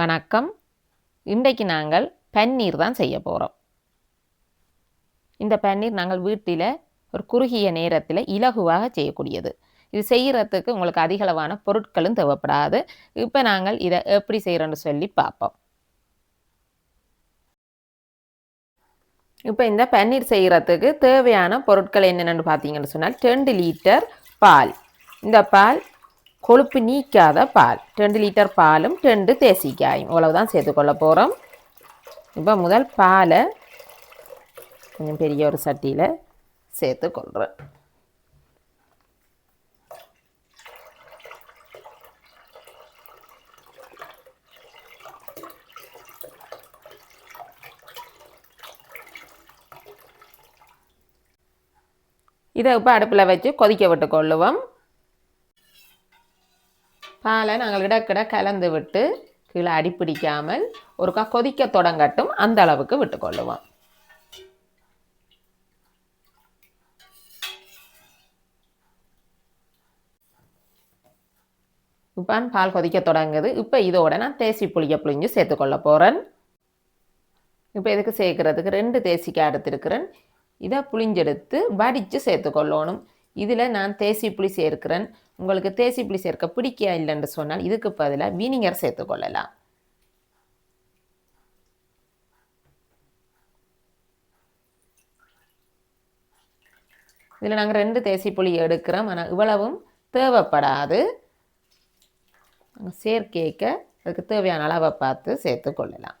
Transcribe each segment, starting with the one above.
வணக்கம். இன்றைக்கு நாங்கள் பன்னீர் தான் செய்ய போகிறோம் இந்த பன்னீர் நாங்கள் வீட்டில் ஒரு குறுகிய நேரத்தில் இலகுவாக செய்யக்கூடியது. இது செய்கிறதுக்கு உங்களுக்கு அதிகளவான பொருட்களும் தேவைப்படாது. இப்போ நாங்கள் இதை எப்படி செய்கிறோன்னு சொல்லி பார்ப்போம். இப்போ இந்த பன்னீர் செய்கிறதுக்கு தேவையான பொருட்கள் என்னென்னு பார்த்தீங்கன்னு சொன்னால் ரெண்டு லிட்டர் பால். இந்த பால் கொழுப்பு நீக்காத பால். ரெண்டு லிட்டர் பாலும் ரெண்டு தேசிக்காயும் இவ்வளவுதான் சேர்த்துக்கொள்ள போகிறோம் இப்போ முதல் பாலை கொஞ்சம் பெரிய ஒரு சட்டியில் சேர்த்துக்கொள்கிறேன் இதை இப்போ அடுப்பில் வச்சு கொதிக்க விட்டு கொள்ளுவோம் பாலை நாங்கள் இடக்கிட கலந்து விட்டு கீழே அடிப்பிடிக்காமல் ஒருக்கா கொதிக்க தொடங்கட்டும். அந்த அளவுக்கு விட்டுக்கொள்ளுவோம் இப்போ பால் கொதிக்க தொடங்குது. இப்போ இதோட நான் தேசி புளிய புளிஞ்சு சேர்த்துக்கொள்ள போகிறேன் இப்போ இதுக்கு சேர்க்குறதுக்கு? ரெண்டு தேசிக்காய் எடுத்துருக்கிறேன். இதை புளிஞ்செடுத்து வடித்து சேர்த்துக்கொள்ளணும் இதில் நான் தேசி புளி சேர்க்கிறேன். உங்களுக்கு தேசி புளி சேர்க்க பிடிக்கா இல்லைன்னு சொன்னால் இதுக்கு பதிலாக வினிகர் சேர்த்துக்கொள்ளலாம் இதில் நாங்கள் ரெண்டு தேசி புளி எடுக்கிறோம். ஆனால் இவ்வளவும் தேவைப்படாது. சேர்க்கேக்க அதுக்கு தேவையான அளவை பார்த்து சேர்த்து கொள்ளலாம்.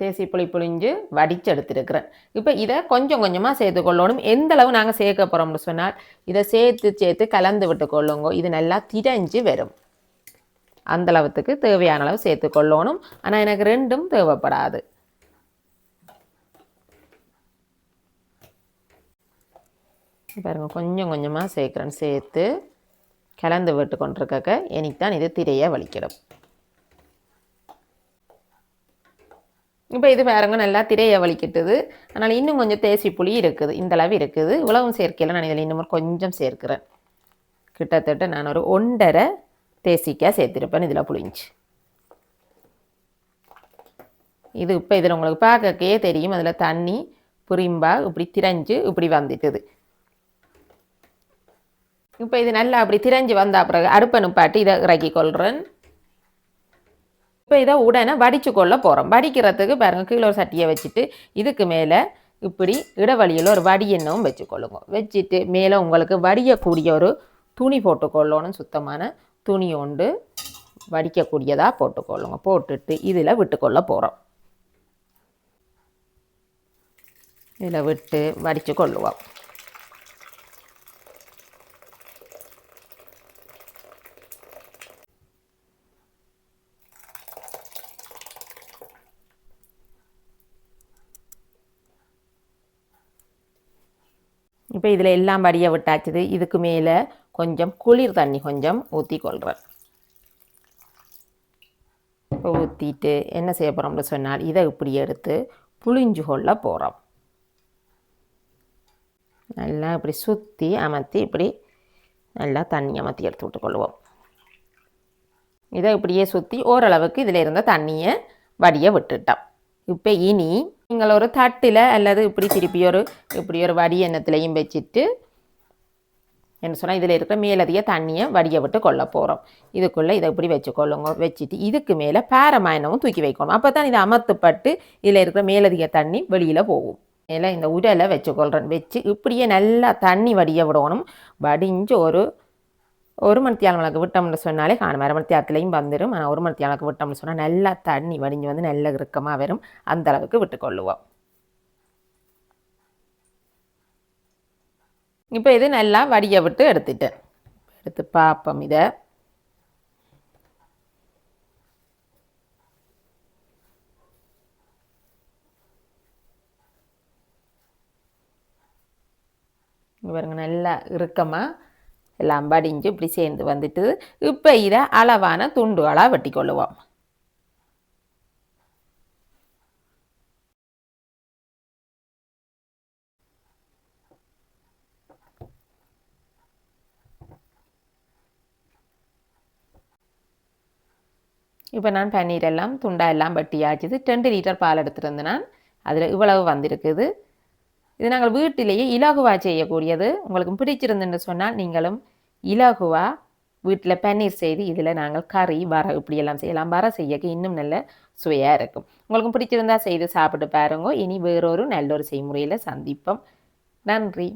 தேசி புளி புளிஞ்சு வடிச்செடுத்துருக்கிறேன். இப்போ இதை கொஞ்சம் கொஞ்சமாக சேர்த்துக்கொள்ளணும் எந்த அளவு நாங்கள் சேர்க்க போகிறோம்னு சொன்னால் இதை சேர்த்து சேர்த்து கலந்து விட்டு கொள்ளுங்க. இது நல்லா திரைஞ்சு வரும். அந்த அளவுக்கு தேவையான அளவு சேர்த்து கொள்ளணும். ஆனால் எனக்கு ரெண்டும் தேவைப்படாது. பாருங்க கொஞ்சம் கொஞ்சமாக சேர்க்குறேன். சேர்த்து கலந்து விட்டு கொண்டிருக்க எனக்கு தான் இது திரையை வலிக்கிடும். இப்போ இது பாருங்க நல்லா திரையை வலிக்கிட்டுது. அதனால் இன்னும் கொஞ்சம் தேசி புளி இருக்குது. இந்த அளவு இருக்குது. உழவும் சேர்க்கையில் நான் இதில் இன்னும் கொஞ்சம் சேர்க்கிறேன். கிட்டத்தட்ட நான் ஒரு ஒன்றரை தேசிக்காய் சேர்த்துருப்பேன் இதில் புளிஞ்சு. இது இப்போ இதில் உங்களுக்கு பார்க்கக்கே தெரியும். அதில் தண்ணி புரிம்பா இப்படி திரைஞ்சு இப்படி வந்துட்டுது. இப்போ இது நல்லா அப்படி திரைஞ்சு வந்த பிறகு அடுப்பை நுப்பாட்டி இதை இறக்கி கொள்கிறேன் இப்போ இதை உடனே வடித்து கொள்ள போகிறோம் வடிக்கிறதுக்கு பாருங்கள் கீழே ஒரு சட்டியை வச்சுட்டு இதுக்கு மேலே இப்படி இடவழியில் ஒரு வடி எண்ணவும் வச்சுக்கொள்ளுங்க வச்சுட்டு மேலே உங்களுக்கு வடியக்கூடிய ஒரு துணி போட்டுக்கொள்ளணும் சுத்தமான துணி உண்டு வடிக்கக்கூடியதாக போட்டுக்கொள்ளுங்க போட்டுட்டு இதில் விட்டுக்கொள்ள போகிறோம் இதில் விட்டு வடித்து கொள்ளுவோம். இப்போ இதில் எல்லாம் வடிய விட்டாச்சுது. இதுக்கு மேலே கொஞ்சம் குளிர் தண்ணி கொஞ்சம் ஊற்றி கொள்கிறேன் இப்போ ஊற்றிட்டு என்ன செய்ய போகிறோம்னு சொன்னால் இதை இப்படி எடுத்து புளிஞ்சு கொள்ள போகிறோம் நல்லா இப்படி சுற்றி அமர்த்தி இப்படி நல்லா தண்ணி அமர்த்தி எடுத்து விட்டுக்கொள்வோம் இதை இப்படியே சுற்றி ஓரளவுக்கு இதில் இருந்த தண்ணியை வடிய விட்டுட்டோம். இப்போ இனி நீங்கள் ஒரு தட்டில் அல்லது இப்படி திருப்பி ஒரு இப்படி ஒரு வடி எண்ணத்துலையும் வச்சுட்டு என்ன சொன்னால் இதில் இருக்கிற மேலதிக தண்ணியை வடிய விட்டு கொள்ள போகிறோம் இதுக்குள்ளே இதை இப்படி வச்சுக்கொள்ளுங்க வச்சுட்டு இதுக்கு மேலே பாரமாயனமும் தூக்கி வைக்கணும். அப்போ தான் இது அமர்த்தப்பட்டு இதில் இருக்கிற மேலதிக தண்ணி வெளியில் போகும். மேலே இந்த உடலை வச்சுக்கொள்கிறேன் வச்சு இப்படியே நல்லா தண்ணி வடிய விடணும். வடிஞ்சு ஒரு ஒரு மணி மிளகு விட்டோம்னு சொன்னாலே காணும். வேறு மணித்தியாலத்துலேயும் வந்துடும் ஆனால் ஒரு மணி விட்டோம்னு சொன்னால் நல்லா தண்ணி வடிஞ்சு வந்து நல்ல இறுக்கமாக வரும். அந்த அளவுக்கு விட்டுக்கொள்ளுவோம் இப்போ இது நல்லா வடிய விட்டு எடுத்துட்டேன் எடுத்து பார்ப்போம் இதை. பாருங்க நல்லா இறுக்கமாக எல்லாம் படிஞ்சு இப்படி சேர்ந்து வந்துட்டு இப்போ இதை அளவான துண்டுகளாக வெட்டி கொள்ளுவோம் இப்போ நான் பன்னீர் எல்லாம் துண்டா எல்லாம் வட்டியாச்சுது ரெண்டு லிட்டர் பால் எடுத்துகிட்டு நான் அதில் இவ்வளவு வந்திருக்குது. இது நாங்கள் வீட்டிலேயே இலகுவா செய்யக்கூடியது. உங்களுக்கு பிடிச்சிருந்துன்னு சொன்னால் நீங்களும் இலகுவா வீட்டில் பன்னீர் செய்து இதில் நாங்கள் கறி வர இப்படியெல்லாம் செய்யலாம். வர செய்யக்கு இன்னும் நல்ல சுவையாக இருக்கும். உங்களுக்கும் பிடிச்சிருந்தா செய்து சாப்பிட்டு பாருங்க. இனி வேறொரு நல்ல ஒரு செய்முறையில் சந்திப்போம். நன்றி.